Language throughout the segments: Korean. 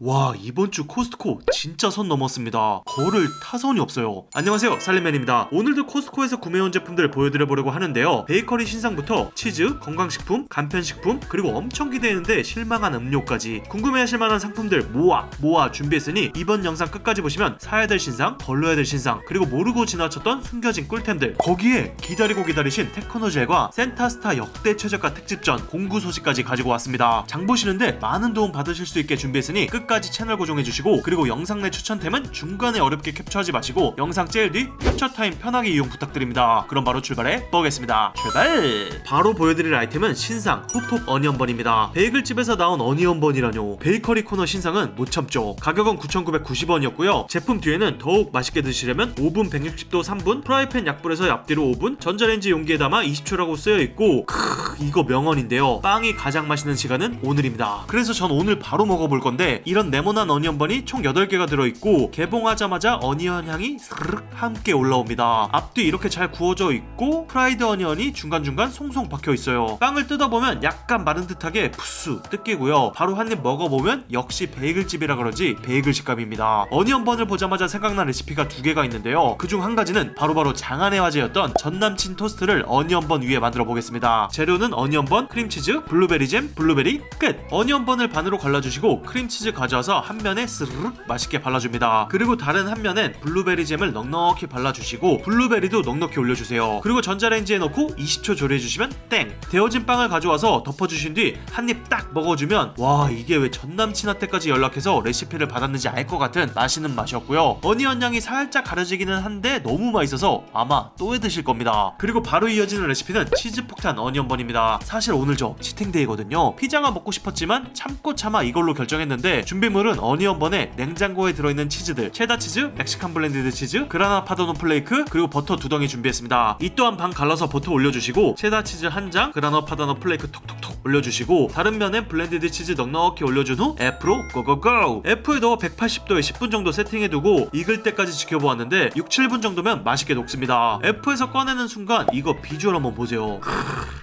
와 이번 주 코스트코 진짜 선 넘었습니다. 거를 타선이 없어요. 안녕하세요 살림맨입니다. 오늘도 코스트코에서 구매해온 제품들을 보여드려보려고 하는데요. 베이커리 신상부터 치즈, 건강식품, 간편식품 그리고 엄청 기대했는데 실망한 음료까지 궁금해하실 만한 상품들 모아 모아 준비했으니 이번 영상 끝까지 보시면 사야 될 신상, 걸러야 될 신상 그리고 모르고 지나쳤던 숨겨진 꿀템들 거기에 기다리고 기다리신 테크노젤과 센타스타 역대 최저가 특집전 공구 소식까지 가지고 왔습니다. 장 보시는데 많은 도움 받으실 수 있게 준비했으니 끝 까지 채널 고정해주시고 그리고 영상 내 추천템은 중간에 어렵게 캡처하지 마시고 영상 제일 뒤 캡처 타임 편하게 이용 부탁드립니다. 그럼 바로 출발해 보겠습니다. 출발! 바로 보여드릴 아이템은 신상 훅훅 어니언번입니다. 베이글집에서 나온 어니언번이라뇨. 베이커리 코너 신상은 못 참죠. 가격은 9,990원이었고요. 제품 뒤에는 더욱 맛있게 드시려면 오븐 160도 3분, 프라이팬 약불에서 앞뒤로 5분, 전자레인지 용기에 담아 20초라고 쓰여 있고 크 이거 명언인데요. 빵이 가장 맛있는 시간은 오늘입니다. 그래서 전 오늘 바로 먹어볼 건데 이런 네모난 어니언번이 총 8개가 들어있고 개봉하자마자 어니언 향이 스르륵 함께 올라옵니다. 앞뒤 이렇게 잘 구워져 있고 프라이드 어니언이 중간중간 송송 박혀 있어요. 빵을 뜯어보면 약간 마른 듯하게 푸스 뜯기고요. 바로 한 입 먹어보면 역시 베이글집이라 그런지 베이글 식감입니다. 어니언번을 보자마자 생각난 레시피가 두 개가 있는데요. 그중 한 가지는 바로 바로 장안의 화제였던 전남친 토스트를 어니언번 위에 만들어 보겠습니다. 재료는 어니언번, 크림치즈, 블루베리 잼, 블루베리 끝. 어니언번을 반으로 갈라주시고 크림치즈 가 져와서 한 면에 스르륵 맛있게 발라줍니다. 그리고 다른 한 면엔 블루베리 잼을 넉넉히 발라주시고 블루베리도 넉넉히 올려주세요. 그리고 전자레인지에 넣고 20초 조리해주시면 땡. 데워진 빵을 가져와서 덮어주신 뒤 한 입 딱 먹어주면 와 이게 왜 전남친한테까지 연락해서 레시피를 받았는지 알 것 같은 맛있는 맛이었고요. 어니언 향이 살짝 가려지기는 한데 너무 맛있어서 아마 또 해 드실 겁니다. 그리고 바로 이어지는 레시피는 치즈 폭탄 어니언번입니다. 사실 오늘 저 치팅데이거든요. 피자가 먹고 싶었지만 참고 참아 이걸로 결정했는데 준비 물은 어니언번에 냉장고에 들어있는 치즈들 체다 치즈, 멕시칸 블렌디드 치즈, 그라나 파도노 플레이크 그리고 버터 두 덩이 준비했습니다. 이 또한 반 갈라서 버터 올려주시고 체다 치즈 한 장, 그라나 파도노 플레이크 톡톡톡 올려주시고 다른 면에 블렌디드 치즈 넉넉히 올려준 후 F로 고고고 F에 넣어 180도에 10분 정도 세팅해두고 익을 때까지 지켜보았는데 6, 7분 정도면 맛있게 녹습니다. F에서 꺼내는 순간 이거 비주얼 한번 보세요.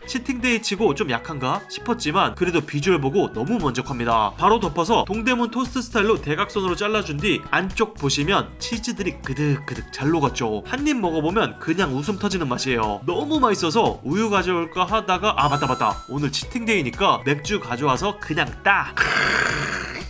치팅데이 치고 좀 약한가 싶었지만 그래도 비주얼 보고 너무 만족합니다. 바로 덮어서 동대문 토스트 스타일로 대각선으로 잘라준 뒤 안쪽 보시면 치즈들이 그득그득 잘 녹았죠. 한 입 먹어보면 그냥 웃음 터지는 맛이에요. 너무 맛있어서 우유 가져올까 하다가 아 맞다 맞다 오늘 치팅데이니까 맥주 가져와서 그냥 딱.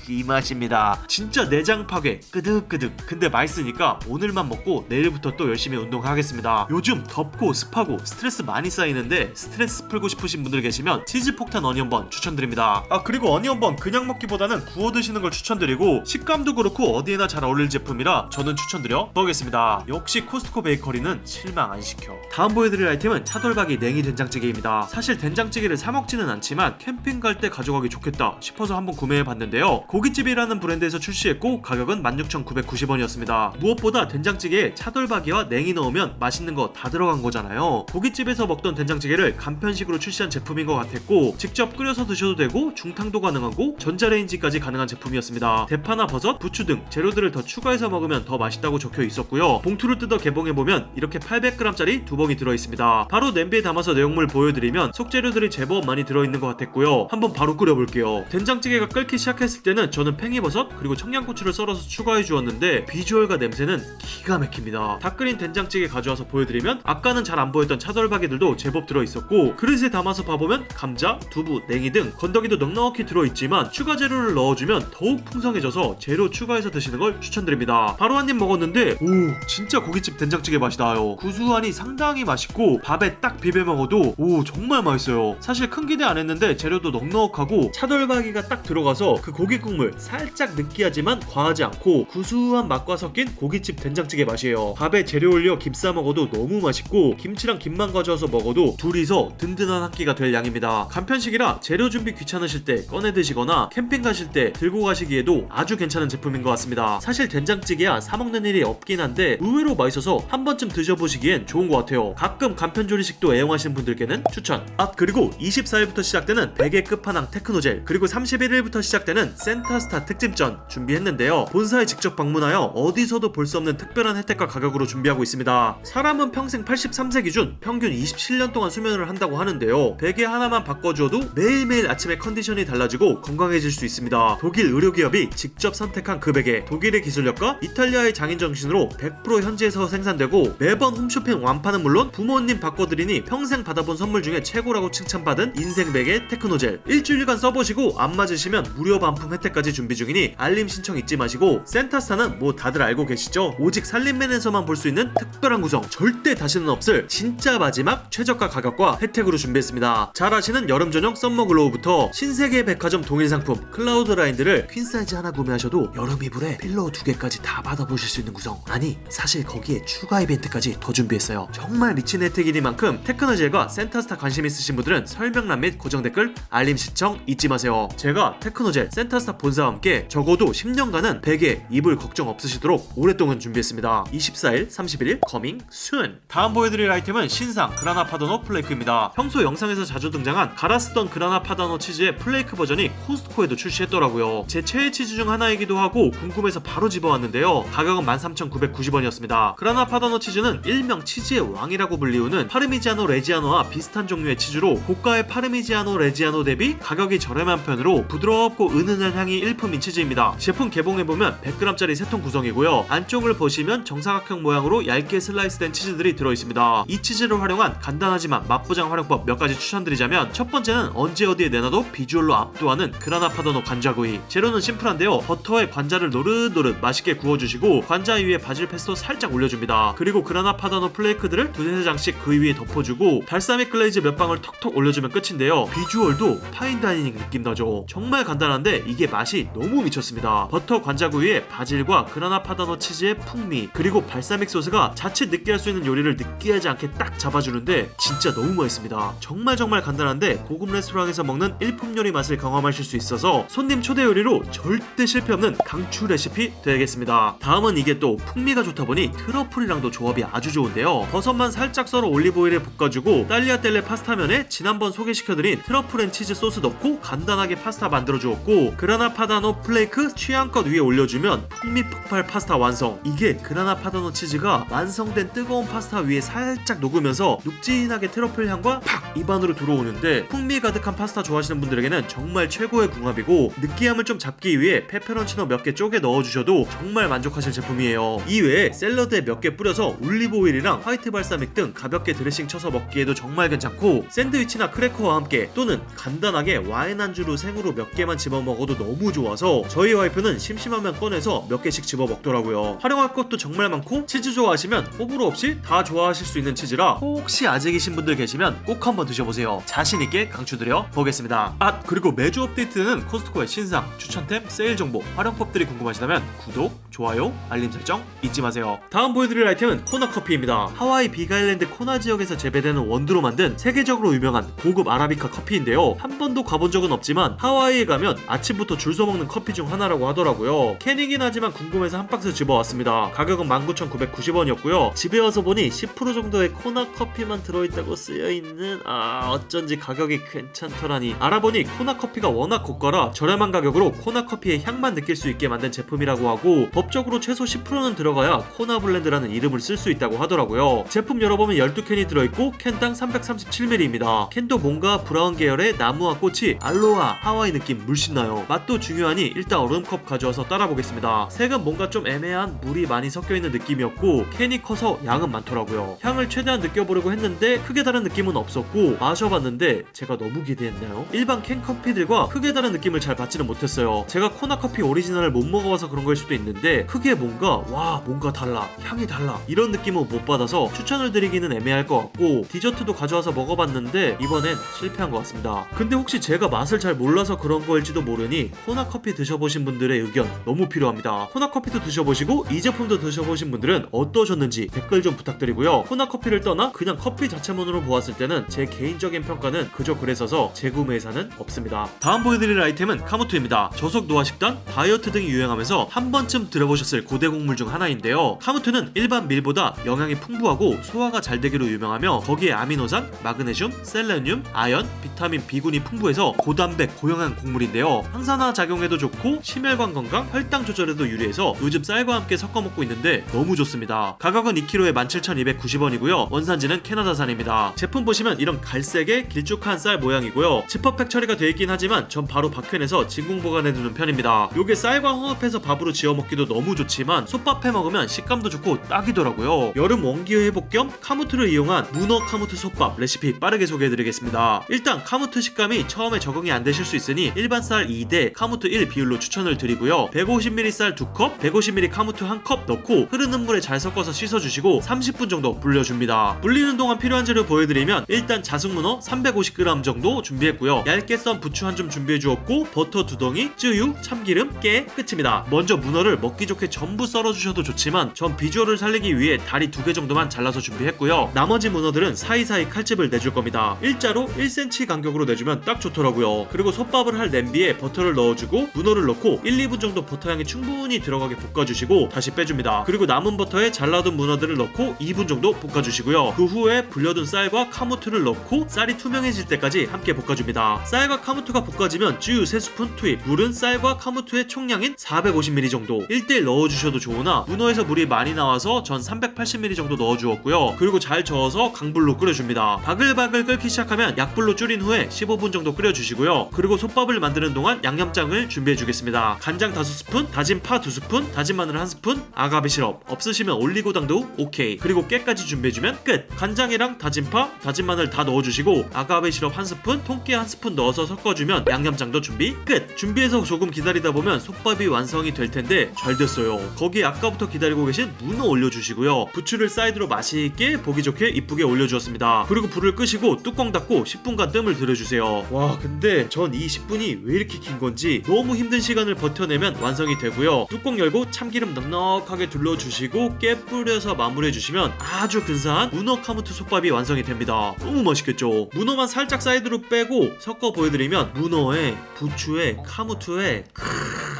이 맛입니다. 진짜 내장 파괴 끄득끄득. 근데 맛있으니까 오늘만 먹고 내일부터 또 열심히 운동하겠습니다. 요즘 덥고 습하고 스트레스 많이 쌓이는데 스트레스 풀고 싶으신 분들 계시면 치즈 폭탄 어니언번 추천드립니다. 아 그리고 어니언번 그냥 먹기보다는 구워 드시는 걸 추천드리고 식감도 그렇고 어디에나 잘 어울릴 제품이라 저는 추천드려 보겠습니다. 역시 코스트코 베이커리는 실망 안 시켜. 다음 보여드릴 아이템은 차돌박이 냉이 된장찌개입니다. 사실 된장찌개를 사 먹지는 않지만 캠핑 갈 때 가져가기 좋겠다 싶어서 한번 구매해 봤는데요. 고깃집이라는 브랜드에서 출시했고 가격은 16,990원이었습니다. 무엇보다 된장찌개에 차돌박이와 냉이 넣으면 맛있는 거 다 들어간 거잖아요. 고깃집에서 먹던 된장찌개를 간편식으로 출시한 제품인 것 같았고 직접 끓여서 드셔도 되고 중탕도 가능하고 전자레인지까지 가능한 제품이었습니다. 대파나 버섯, 부추 등 재료들을 더 추가해서 먹으면 더 맛있다고 적혀 있었고요. 봉투를 뜯어 개봉해 보면 이렇게 800g짜리 두 봉이 들어 있습니다. 바로 냄비에 담아서 내용물 보여드리면 속재료들이 제법 많이 들어 있는 것 같았고요. 한번 바로 끓여볼게요. 된장찌개가 끓기 시작했을 때는 저는 팽이버섯 그리고 청양고추를 썰어서 추가해 주었는데 비주얼과 냄새는 기가 막힙니다. 다 끓인 된장찌개 가져와서 보여드리면 아까는 잘 안 보였던 차돌박이들도 제법 들어 있었고 그릇에 담아서 봐보면 감자, 두부, 냉이 등 건더기도 넉넉히 들어 있지만 추가 재료를 넣어주면 더욱 풍성해져서 재료 추가해서 드시는 걸 추천드립니다. 바로 한 입 먹었는데 오 진짜 고깃집 된장찌개 맛이 나요. 구수하니 상당히 맛있고 밥에 딱 비벼 먹어도 오 정말 맛있어요. 사실 큰 기대 안 했는데 재료도 넉넉하고 차돌박이가 딱 들어가서 그 고기 국물 살짝 느끼하지만 과하지 않고 구수한 맛과 섞인 고깃집 된장찌개 맛이에요. 밥에 재료 올려 김 싸 먹어도 너무 맛있고 김치랑 김만 가져와서 먹어도 둘이서 든든한 한 끼가 될 양입니다. 간편식이라 재료 준비 귀찮으실 때 꺼내 드시거나 캠핑 가실 때 들고 가시기에도 아주 괜찮은 제품인 것 같습니다. 사실 된장찌개야 사 먹는 일이 없긴 한데 의외로 맛있어서 한 번쯤 드셔보시기엔 좋은 것 같아요. 가끔 간편 조리식도 애용하시는 분들께는 추천. 아 그리고 24일부터 시작되는 베개 끝판왕 테크노젤 그리고 31일부터 시작되는 센터 산타스타 특집전 준비했는데요. 본사에 직접 방문하여 어디서도 볼 수 없는 특별한 혜택과 가격으로 준비하고 있습니다. 사람은 평생 83세 기준 평균 27년 동안 수면을 한다고 하는데요. 베개 하나만 바꿔주어도 매일매일 아침에 컨디션이 달라지고 건강해질 수 있습니다. 독일 의료기업이 직접 선택한 그 베개, 독일의 기술력과 이탈리아의 장인 정신으로 100% 현지에서 생산되고 매번 홈쇼핑 완판은 물론 부모님 바꿔드리니 평생 받아본 선물 중에 최고라고 칭찬받은 인생 베개 테크노젤 일주일간 써보시고 안 맞으시면 무료 반품 혜택 까지 준비 중이니 알림 신청 잊지 마시고 센타스타는 뭐 다들 알고 계시죠? 오직 살림맨에서만 볼 수 있는 특별한 구성 절대 다시는 없을 진짜 마지막 최저가 가격과 혜택으로 준비했습니다. 잘 아시는 여름 전용 썸머 글로우부터 신세계 백화점 동일 상품 클라우드 라인들을 퀸 사이즈 하나 구매하셔도 여름 이불에 필로우 두 개까지 다 받아보실 수 있는 구성. 아니 사실 거기에 추가 이벤트까지 더 준비했어요. 정말 리친 혜택이니만큼 테크노젤과 센타스타 관심 있으신 분들은 설명란 및 고정 댓글 알림 신청 잊지 마세요. 제가 테크노젤 센타스타 본사와 함께 적어도 10년간은 베개 이불 걱정 없으시도록 오랫동안 준비했습니다. 24일 31일 커밍 순 다음 보여드릴 아이템은 신상 그라나 파다노 플레이크입니다. 평소 영상에서 자주 등장한 갈아 쓰던 그라나 파다노 치즈의 플레이크 버전이 코스트코에도 출시했더라고요. 제 최애 치즈 중 하나이기도 하고 궁금해서 바로 집어왔는데요. 가격은 13,990원이었습니다. 그라나 파다노 치즈는 일명 치즈의 왕이라고 불리우는 파르미지아노 레지아노와 비슷한 종류의 치즈로 고가의 파르미지아노 레지아노 대비 가격이 저렴한 편으로 부드럽고 은은한 향이 일품인 치즈입니다. 제품 개봉해보면 100g짜리 세통 구성이고요. 안쪽을 보시면 정사각형 모양으로 얇게 슬라이스된 치즈들이 들어있습니다. 이 치즈를 활용한 간단하지만 맛보장 활용법 몇 가지 추천드리자면 첫 번째는 언제 어디에 내놔도 비주얼로 압도하는 그라나 파다노 관자구이. 재료는 심플한데요. 버터에 관자를 노릇노릇 맛있게 구워주시고 관자 위에 바질 페스토 살짝 올려줍니다. 그리고 그라나 파다노 플레이크들을 두세 장씩 그 위에 덮어주고 발사믹 글레이즈 몇 방울 톡톡 올려주면 끝인데요. 비주얼도 파인다이닝 느낌 나죠. 정말 간단한데 이게 맛이 너무 미쳤습니다. 버터 관자구이에 바질과 그라나 파다노 치즈의 풍미 그리고 발사믹 소스가 자칫 느끼할 수 있는 요리를 느끼하지 않게 딱 잡아주는데 진짜 너무 맛있습니다. 정말 정말 간단한데 고급 레스토랑에서 먹는 일품 요리 맛을 경험하실 수 있어서 손님 초대 요리로 절대 실패 없는 강추 레시피 되겠습니다. 다음은 이게 또 풍미가 좋다 보니 트러플이랑도 조합이 아주 좋은데요. 버섯만 살짝 썰어 올리브오일에 볶아주고 딸리아텔레 파스타면에 지난번 소개시켜드린 트러플 앤 치즈 소스 넣고 간단하게 파스타 만들어 주었고 그라나 파다노 플레이크 취향껏 위에 올려주면 풍미 폭발 파스타 완성. 이게 그라나 파다노 치즈가 완성된 뜨거운 파스타 위에 살짝 녹으면서 눅진하게 트러플 향과 팍! 입안으로 들어오는데 풍미 가득한 파스타 좋아하시는 분들에게는 정말 최고의 궁합이고 느끼함을 좀 잡기 위해 페페론치노 몇 개 쪼개 넣어주셔도 정말 만족하실 제품이에요. 이외에 샐러드에 몇 개 뿌려서 올리브 오일이랑 화이트 발사믹 등 가볍게 드레싱 쳐서 먹기에도 정말 괜찮고 샌드위치나 크래커와 함께 또는 간단하게 와인 안주로 생으로 몇 개만 집어 먹어도 너무 좋아서 저희 와이프는 심심하면 꺼내서 몇 개씩 집어 먹더라고요. 활용할 것도 정말 많고 치즈 좋아하시면 호불호 없이 다 좋아하실 수 있는 치즈라 혹시 아직이신 분들 계시면 꼭 한번 드셔보세요. 자신 있게 강추드려 보겠습니다. 아 그리고 매주 업데이트되는 코스트코의 신상 추천템 세일 정보 활용법들이 궁금하시다면 구독 좋아요 알림 설정 잊지 마세요. 다음 보여드릴 아이템은 코나 커피입니다. 하와이 비가일랜드 코나 지역에서 재배되는 원두로 만든 세계적으로 유명한 고급 아라비카 커피인데요. 한 번도 가본 적은 없지만 하와이에 가면 아침부터 줄 서 먹는 커피 중 하나라고 하더라고요. 캐닝이긴 하지만 궁금해서 한 박스 집어왔습니다. 가격은 19,990원이었고요. 집에 와서 보니 10% 정도의 코나 커피만 들어있다고 쓰여있는 아 어쩐지 가격이 괜찮더라니. 알아보니 코나 커피가 워낙 고가라 저렴한 가격으로 코나 커피의 향만 느낄 수 있게 만든 제품이라고 하고 법적으로 최소 10%는 들어가야 코나 블렌드라는 이름을 쓸 수 있다고 하더라고요. 제품 열어보면 12캔이 들어있고 캔당 337ml입니다 캔도 뭔가 브라운 계열의 나무와 꽃이 알로하 하와이 느낌 물씬 나요. 맛도 중요하니 일단 얼음컵 가져와서 따라보겠습니다. 색은 뭔가 좀 애매한 물이 많이 섞여있는 느낌이었고 캔이 커서 양은 많더라고요. 향을 최대한 느껴보려고 했는데 크게 다른 느낌은 없었고 마셔봤는데 제가 너무 기대했나요? 일반 캔 커피들과 크게 다른 느낌을 잘 받지는 못했어요. 제가 코나 커피 오리지널을 못 먹어봐서 그런 걸 수도 있는데 크게 뭔가 와 뭔가 달라 향이 달라 이런 느낌은 못 받아서 추천을 드리기는 애매할 것 같고 디저트도 가져와서 먹어봤는데 이번엔 실패한 것 같습니다. 근데 혹시 제가 맛을 잘 몰라서 그런 거일지도 모르니 코나 커피 드셔보신 분들의 의견 너무 필요합니다. 코나 커피도 드셔보시고 이 제품도 드셔보신 분들은 어떠셨는지 댓글 좀 부탁드리고요. 코나 커피를 떠나 그냥 커피 자체만으로 보았을 때는 제 개인적인 평가는 그저 그래서서 재구매 예산은 없습니다. 다음 보여드릴 아이템은 카무투입니다. 저속 노화 식단 다이어트 등이 유행하면서 한 번쯤 들어보셨을 고대 곡물 중 하나인데요. 카무투는 일반 밀보다 영양이 풍부하고 소화가 잘 되기로 유명하며 거기에 아미노산, 마그네슘, 셀레늄, 아연, 비타민 B군이 풍부해서 고단백 고영양 곡물인데요. 항산화 작용에도 좋고 심혈관 건강, 혈당 조절에도 유리해서 요즘 쌀과 함께 섞어 먹고 있는데 너무 좋습니다. 가격은 2kg에 17,290원이고요. 원산지는 캐나다산입니다. 제품 보시면 이런 갈색의 길쭉한 쌀 모양이고요. 지퍼팩 처리가 되어 있긴 하지만 전 바로 박혀내서 진공 보관해 두는 편입니다. 요게 쌀과 혼합해서 밥으로 지어 먹기도 너무 좋지만 솥밥해 먹으면 식감도 좋고 딱이더라고요. 여름 원기 회복 겸 카무트를 이용한 문어 카무트 솥밥 레시피 빠르게 소개해드리겠습니다. 일단 카무트 식감이 처음에 적응이 안 되실 수 있으니 일반 쌀 2대 카무트 1 비율로 추천을 드리고요. 150ml 쌀 2컵, 150ml 카무트 1컵 넣고 흐르는 물에 잘 섞어서 씻어주시고 30분 정도 불려줍니다. 불리는 동안 필요한 재료 보여드리면 일단 자숙문어 350g 정도 준비했고요. 얇게 썬 부추 한줌 준비해 주었고 버터 두 덩이, 쯔유, 참기름, 깨 끝입니다. 먼저 문어를 먹기 좋게 전부 썰어 주셔도 좋지만 전 비주얼을 살리기 위해 다리 두 개 정도만 잘라서 준비했고요. 나머지 문어들은 사이사이 칼집을 내줄 겁니다. 일자로 1cm 간격으로 내주면 딱 좋더라고요. 그리고 솥밥을 할 냄비에 버터를 넣어 주고 문어를 넣고 1, 2분 정도 버터 향이 충분히 들어가게 볶아주시고 다시 빼줍니다. 그리고 남은 버터에 잘라둔 문어들을 넣고 2분 정도 볶아주시고요. 그 후에 불려둔 쌀과 카무트를 넣고 쌀이 투명해질 때까지 함께 볶아줍니다. 쌀과 카무트가 볶아지면 쯔유 3스푼 투입, 물은 쌀과 카무트의 총량인 450ml 정도 1대1 넣어주셔도 좋으나 문어에서 물이 많이 나와서 전 380ml 정도 넣어주었고요. 그리고 잘 저어서 강불로 끓여줍니다. 바글바글 끓기 시작하면 약불로 줄인 후에 15분 정도 끓여주시고요. 그리고 솥밥을 만드는 동안 양념 장을 준비해 주겠습니다. 간장 5스푼, 다진 파 2스푼, 다진 마늘 1스푼, 아가베 시럽, 없으시면 올리고당도 오케이. 그리고 깨까지 준비해주면 끝. 간장이랑 다진 파, 다진 마늘 다 넣어주시고 아가베 시럽 1스푼, 통깨 1스푼 넣어서 섞어주면 양념장도 준비 끝. 준비해서 조금 기다리다 보면 솥밥이 완성이 될 텐데 잘 됐어요. 거기에 아까부터 기다리고 계신 문어 올려주시고요. 부추를 사이드로 맛있게 보기 좋게 이쁘게 올려주었습니다. 그리고 불을 끄시고 뚜껑 닫고 10분간 뜸을 들여주세요. 와 근데 전 이 10분이 왜 이렇게 긴 건지 너무 힘든 시간을 버텨내면 완성이 되고요. 뚜껑 열고 참기름 넉넉하게 둘러주시고 깨 뿌려서 마무리해 주시면 아주 근사한 문어 카무트 솥밥이 완성이 됩니다. 너무 맛있겠죠? 문어만 살짝 사이드로 빼고 섞어 보여드리면 문어에 부추에 카무트에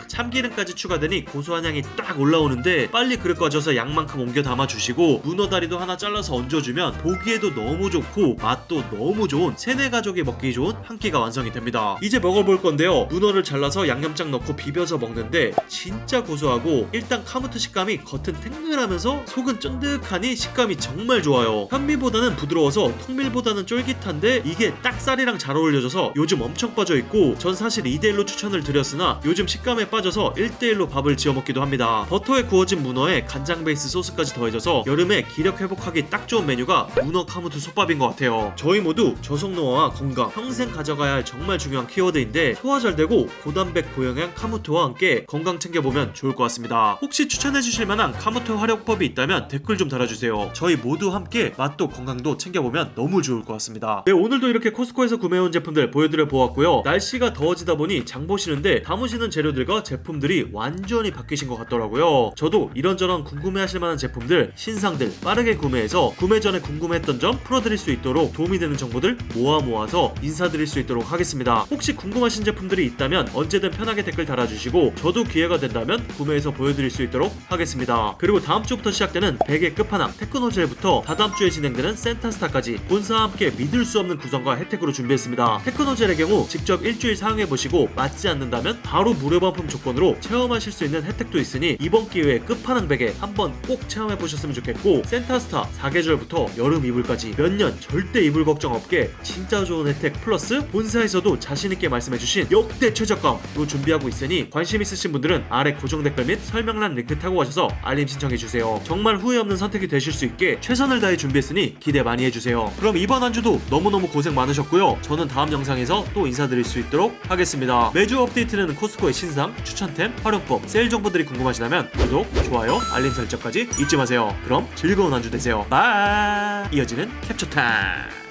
참기름까지 추가되니 고소한 향이 딱 올라오는데 빨리 그릇 꺼져서 양만큼 옮겨 담아 주시고 문어 다리도 하나 잘라서 얹어주면 보기에도 너무 좋고 맛도 너무 좋은 세네 가족이 먹기 좋은 한 끼가 완성이 됩니다. 이제 먹어볼 건데요. 문어를 잘 라서 양념장 넣고 비벼서 먹는데 진짜 고소하고 일단 카무트 식감이 겉은 탱글하면서 속은 쫀득하니 식감이 정말 좋아요. 현미보다는 부드러워서 통밀보다는 쫄깃한데 이게 딱 쌀이랑 잘 어울려져서 요즘 엄청 빠져 있고 전 사실 2대1로 추천을 드렸으나 요즘 식감에 빠져서 1대1로 밥을 지어 먹기도 합니다. 버터에 구워진 문어에 간장 베이스 소스까지 더해져서 여름에 기력 회복하기 딱 좋은 메뉴가 문어 카무트 솥밥인 것 같아요. 저희 모두 저속노화와 건강 평생 가져가야 할 정말 중요한 키워드인데 소화 잘 되고 고단백 고영양 카무트와 함께 건강 챙겨보면 좋을 것 같습니다. 혹시 추천해 주실 만한 카무트 활용법이 있다면 댓글 좀 달아주세요. 저희 모두 함께 맛도 건강도 챙겨보면 너무 좋을 것 같습니다. 네 오늘도 이렇게 코스코에서 구매해온 제품들 보여드려 보았고요. 날씨가 더워지다 보니 장 보시는데 담으시는 재료들과 제품들이 완전히 바뀌신 것 같더라고요. 저도 이런저런 궁금해하실 만한 제품들, 신상들 빠르게 구매해서 구매 전에 궁금했던 점 풀어드릴 수 있도록 도움이 되는 정보들 모아 모아서 인사드릴 수 있도록 하겠습니다. 혹시 궁금하신 제품들이 있다면 언제든 편하게 댓글 달아주시고 저도 기회가 된다면 구매해서 보여드릴 수 있도록 하겠습니다. 그리고 다음 주부터 시작되는 베개 끝판왕 테크노젤부터 다다음 주에 진행되는 센타스타까지 본사와 함께 믿을 수 없는 구성과 혜택으로 준비했습니다. 테크노젤의 경우 직접 일주일 사용해보시고 맞지 않는다면 바로 무료 반품 조건으로 체험하실 수 있는 혜택도 있으니 이번 기회에 끝판왕 베개 한번 꼭 체험해보셨으면 좋겠고 센타스타 4계절부터 여름 이불까지 몇 년 절대 이불 걱정 없게 진짜 좋은 혜택 플러스 본사에서도 자신있게 말씀해주신 역대 최저가 로 준비하고 있으니 관심 있으신 분들은 아래 고정 댓글 및 설명란 링크 타고 가셔서 알림 신청해주세요. 정말 후회 없는 선택이 되실 수 있게 최선을 다해 준비했으니 기대 많이 해주세요. 그럼 이번 한 주도 너무너무 고생 많으셨고요. 저는 다음 영상에서 또 인사드릴 수 있도록 하겠습니다. 매주 업데이트는 코스코의 신상, 추천템, 활용법, 세일 정보들이 궁금하시다면 구독, 좋아요, 알림 설정까지 잊지 마세요. 그럼 즐거운 한 주 되세요. 바이! 이어지는 캡처 타임!